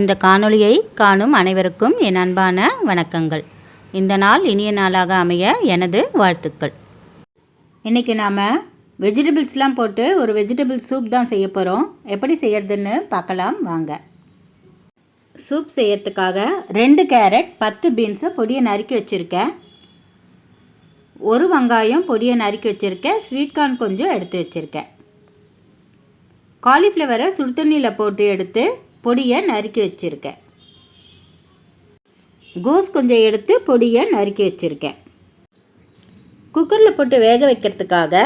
இந்த காணொளியை காணும் அனைவருக்கும் என் அன்பான வணக்கங்கள். இந்த நாள் இனிய நாளாக அமைய எனது வாழ்த்துக்கள். இன்றைக்கி நாம் வெஜிடபிள்ஸ்லாம் போட்டு ஒரு வெஜிடபிள் சூப் தான் செய்ய போகிறோம் எப்படி செய்யறதுன்னு பார்க்கலாம் வாங்க. சூப் செய்யறதுக்காக ரெண்டு கேரட் பத்து பீன்ஸை பொடியை நறுக்கி வச்சுருக்கேன். ஒரு வெங்காயம் பொடியை நறுக்கி வச்சுருக்கேன். ஸ்வீட் கார்ன் கொஞ்சம் எடுத்து வச்சுருக்கேன். காலிஃப்ளவரை சுடுதண்ணியில் போட்டு எடுத்து பொடியை நறுக்கி வச்சுருக்கேன். கோஸ் கொஞ்சம் எடுத்து பொடியை நறுக்கி வச்சுருக்கேன். குக்கரில் போட்டு வேக வைக்கிறதுக்காக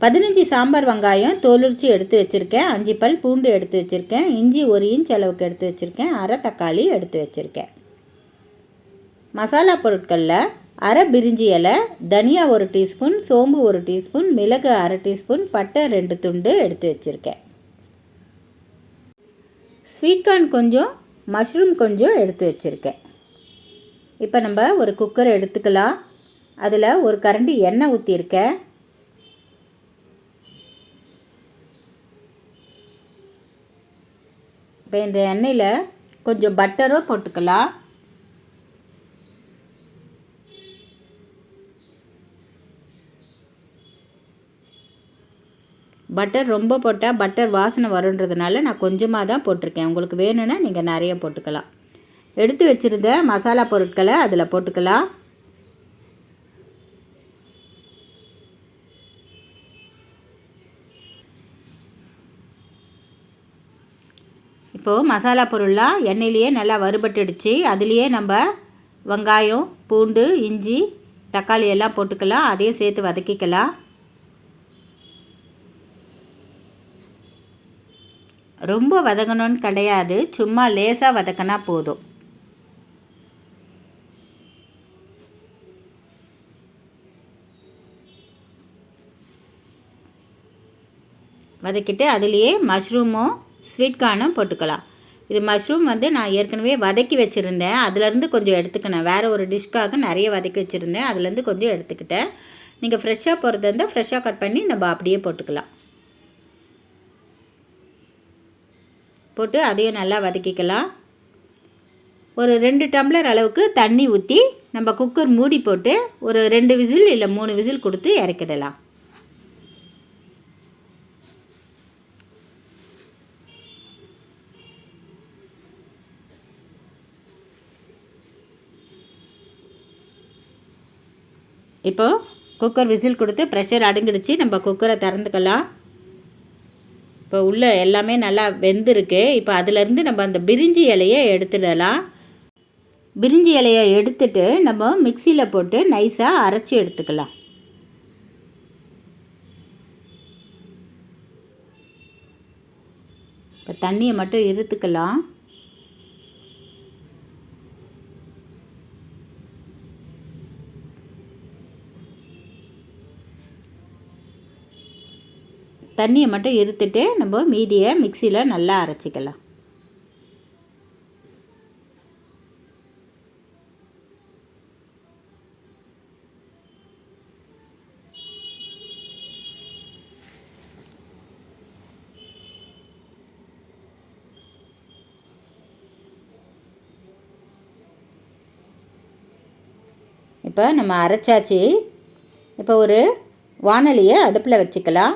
பதினஞ்சு சாம்பார் வெங்காயம் தோலுரிச்சி எடுத்து வச்சுருக்கேன். அஞ்சு பல் பூண்டு எடுத்து வச்சுருக்கேன். இஞ்சி ஒரு இன்ச் அளவுக்கு எடுத்து வச்சுருக்கேன். அரை தக்காளி எடுத்து வச்சுருக்கேன். மசாலா பொருட்களில் அரை பிரிஞ்சி இலை தனியா ஒரு டீஸ்பூன் சோம்பு ஒரு டீஸ்பூன் மிளகு அரை டீஸ்பூன் பட்டை ரெண்டு துண்டு எடுத்து வச்சுருக்கேன். ஸ்வீட் கார்ன் கொஞ்சம் மஷ்ரூம் கொஞ்சம் எடுத்து வச்சுருக்கேன். இப்போ நம்ம ஒரு குக்கர் எடுத்துக்கலாம். அதில் ஒரு கரண்டி எண்ணெய் ஊற்றிருக்கேன் இப்போ இந்த எண்ணெயில் கொஞ்சம் பட்டரும் போட்டுக்கலாம். பட்டர் ரொம்ப போட்டால் பட்டர் வாசனை வருன்றதுனால நான் கொஞ்சமாக தான் போட்டிருக்கேன். உங்களுக்கு வேணும்னா நீங்கள் நிறைய போட்டுக்கலாம். எடுத்து வச்சுருந்த மசாலா பொருட்களை அதில் போட்டுக்கலாம். இப்போது மசாலா பொருள்லாம் எண்ணெயிலேயே நல்லா வறுபட்டுடுச்சு. அதுலேயே நம்ம வெங்காயம் பூண்டு இஞ்சி தக்காளி எல்லாம் போட்டுக்கலாம். அதையும் சேர்த்து வதக்கிக்கலாம். ரொம்ப வதங்கணும்னு கிடையாது. சும்மா லேசாக வதக்கினா போதும். வதக்கிட்டு அதுலேயே மஷ்ரூமும் ஸ்வீட் கார்னும் போட்டுக்கலாம். இது மஷ்ரூம் வந்து நான் ஏற்கனவே வதக்கி வச்சுருந்தேன். அதுலேருந்து கொஞ்சம் எடுத்துக்கினேன் வேறு ஒரு டிஷ்க்காக நிறைய வதக்கி வச்சுருந்தேன். அதுலேருந்து கொஞ்சம் எடுத்துக்கிட்டேன். நீங்கள் ஃப்ரெஷ்ஷாக போகிறது இருந்தால் ஃப்ரெஷ்ஷாக கட் பண்ணி நம்ம அப்படியே போட்டுக்கலாம். போட்டு அதையும் நல்லா வதக்கிக்கலாம். ஒரு ரெண்டு டம்ளர் அளவுக்கு தண்ணி ஊற்றி நம்ம குக்கர் மூடி போட்டு ஒரு ரெண்டு விசில் இல்லை மூணு விசில் கொடுத்து இறக்கிடலாம். இப்போ குக்கர் விசில் கொடுத்து ப்ரெஷர் அடங்கிடுச்சு. நம்ம குக்கரை திறந்துக்கலாம். இப்போ உள்ளே எல்லாமே நல்லா வெந்திருக்கு. இப்போ அதிலேருந்து நம்ம அந்த பிரிஞ்சி இலையை எடுத்துடலாம். பிரிஞ்சி இலையை எடுத்துட்டு நம்ம மிக்சியில் போட்டு நைஸாக அரைச்சி எடுத்துக்கலாம். இப்போ தண்ணியை மட்டும் இருத்துக்கலாம் தண்ணியை மட்டும் இருத்துட்டு நம்ம மீதியை மிக்சியில் நல்லா அரைச்சிக்கலாம். இப்போ நம்ம அரைச்சாச்சு. இப்போ ஒரு வானொலியை அடுப்பில் வச்சுக்கலாம்.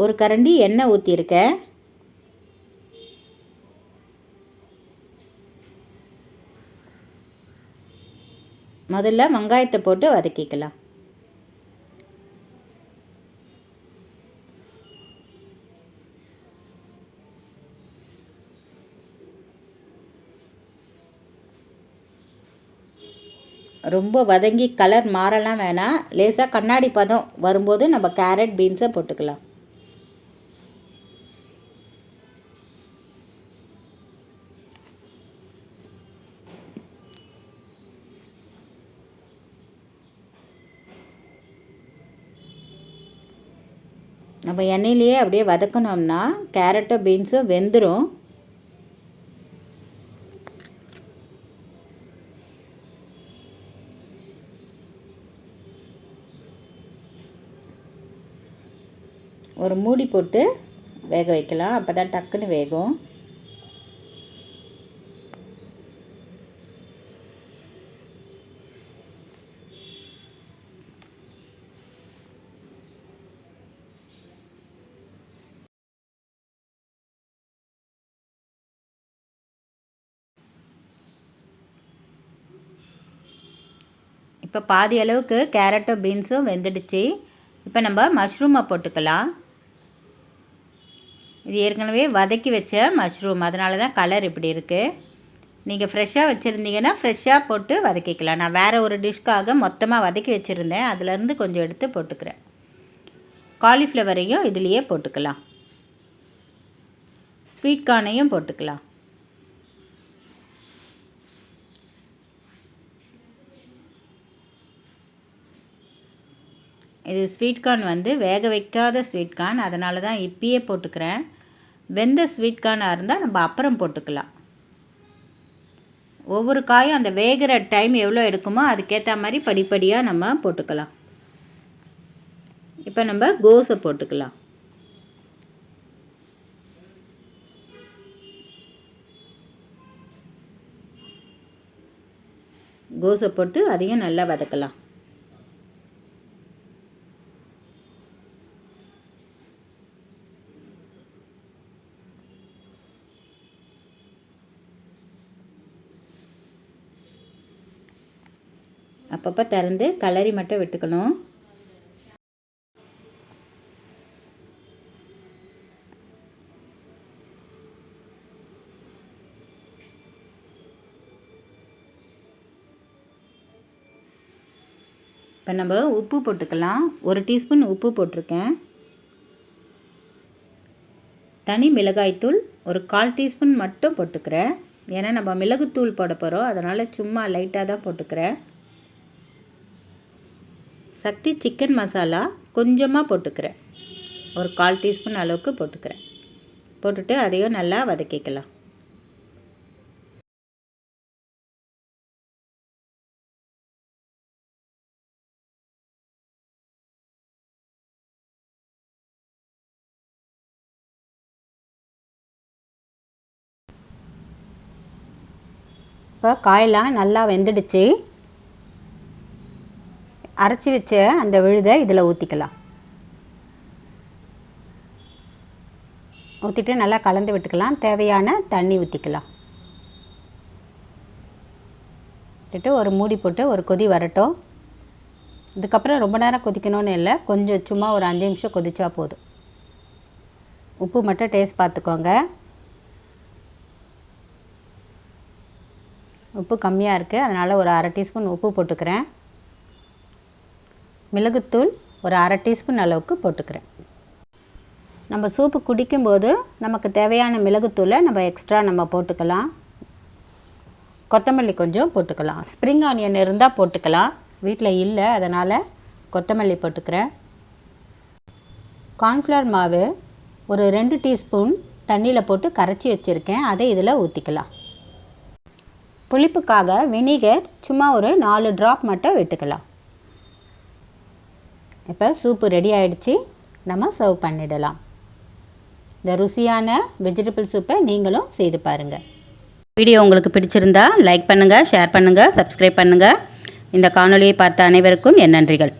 ஒரு கரண்டி எண்ணெய் ஊற்றியிருக்கேன் முதல்ல வெங்காயத்தை போட்டு வதக்கிக்கலாம். ரொம்ப வதங்கி கலர் மாறலாம் வேணாம். லேசாக கண்ணாடி பதம் வரும்போது நம்ம கேரட் பீன்ஸை போட்டுக்கலாம். நம்ம எண்ணெயிலேயே அப்படியே வதக்கணும்னா கேரட்டும் பீன்ஸும் வெந்துடும் ஒரு மூடி போட்டு வேக வைக்கலாம். அப்போ தான் டக்குன்னு வேகும். இப்போ பாதி அளவுக்கு கேரட்டும் பீன்ஸும் வெந்துடுச்சு. இப்போ நம்ம மஷ்ரூமை போட்டுக்கலாம். இது ஏற்கனவே வதக்கி வச்ச மஷ்ரூம். அதனால தான் கலர் இப்படி இருக்குது நீங்கள் ஃப்ரெஷ்ஷாக வச்சுருந்தீங்கன்னா ஃப்ரெஷ்ஷாக போட்டு வதக்கிக்கலாம். நான் வேறு ஒரு டிஷ்க்காக மொத்தமாக வதக்கி வச்சுருந்தேன். அதுலேருந்து கொஞ்சம் எடுத்து போட்டுக்கிறேன். காலிஃப்ளவரையும் இதுலேயே போட்டுக்கலாம். ஸ்வீட் கார்னையும் போட்டுக்கலாம். இது ஸ்வீட் கார்ன் வந்து வேக வைக்காத ஸ்வீட் கார்ன் அதனால தான் இப்பயே போட்டுக்கிறேன். வெந்த ஸ்வீட் கார்னாக இருந்தால் நம்ம அப்புறம் போட்டுக்கலாம். ஒவ்வொரு காயும் அந்த வேகிற டைம் எவ்வளோ எடுக்குமோ அதுக்கேற்ற மாதிரி படிப்படியாக நம்ம போட்டுக்கலாம். இப்போ நம்ம கோஸை போட்டுக்கலாம். கோஸை போட்டு அதையும் நல்லா வதக்கலாம். அப்பப்போ திறந்து கலரி மட்டும் விட்டுக்கணும். இப்போ நம்ம உப்பு போட்டுக்கலாம். ஒரு டீஸ்பூன் உப்பு போட்டிருக்கேன். தனி மிளகாய்த்தூள் ஒரு கால் டீஸ்பூன் மட்டும் போட்டுக்கிறேன். ஏன்னா நம்ம மிளகுத்தூள் போட போகிறோம் அதனால் சும்மா லைட்டாக தான் போட்டுக்கிறேன். சக்தி சிக்கன் மசாலா கொஞ்சமாக போட்டுக்கிறேன். ஒரு கால் டீஸ்பூன் அளவுக்கு போட்டுக்கிறேன். போட்டுட்டு அதையும் நல்லா வதக்கிக்கலாம். இப்போ காயெல்லாம் நல்லா வெந்துடுச்சு. அரைச்சி வச்ச அந்த விழுதை இதில் ஊற்றிக்கலாம் ஊற்றிட்டு நல்லா கலந்து விட்டுக்கலாம். தேவையான தண்ணி ஊற்றிக்கலாம் விட்டுட்டு ஒரு மூடி போட்டு ஒரு கொதி வரட்டும். இதுக்கப்புறம் ரொம்ப நேரம் கொதிக்கணும்னு இல்லை. கொஞ்சம் சும்மா ஒரு அஞ்சு நிமிஷம் கொதிச்சா போதும். உப்பு மட்டும் டேஸ்ட் பார்த்துக்கோங்க. உப்பு கம்மியாக இருக்குது அதனால் ஒரு அரை டீஸ்பூன் உப்பு போட்டுக்கிறேன். மிளகுத்தூள் ஒரு அரை டீஸ்பூன் அளவுக்கு போட்டுக்கிறேன். நம்ம சூப்பு குடிக்கும்போது நமக்கு தேவையான மிளகுத்தூளை நம்ம எக்ஸ்ட்ரா நம்ம போட்டுக்கலாம். கொத்தமல்லி கொஞ்சம் போட்டுக்கலாம். ஸ்ப்ரிங் ஆனியன் இருந்தால் போட்டுக்கலாம். வீட்டில் இல்லை அதனால் கொத்தமல்லி போட்டுக்கிறேன். கார்ன்ஃப்ளவர் மாவு ஒரு ரெண்டு டீஸ்பூன் தண்ணியில் போட்டு கரைச்சி வச்சுருக்கேன். அதை இதில் ஊற்றிக்கலாம் புளிப்புக்காக வினிகர் சும்மா ஒரு நாலு ட்ராப் மட்டும் விட்டுக்கலாம். இப்போ சூப்பு ரெடி ஆகிடுச்சி நம்ம சர்வ் பண்ணிடலாம். இந்த ருசியான வெஜிடபிள் சூப்பை நீங்களும் செய்து பாருங்கள் வீடியோ உங்களுக்கு பிடிச்சிருந்தா லைக் பண்ணுங்கள் ஷேர் பண்ணுங்கள் சப்ஸ்கிரைப் பண்ணுங்கள் இந்த காணொலியை பார்த்த அனைவருக்கும் என் நன்றிகள்.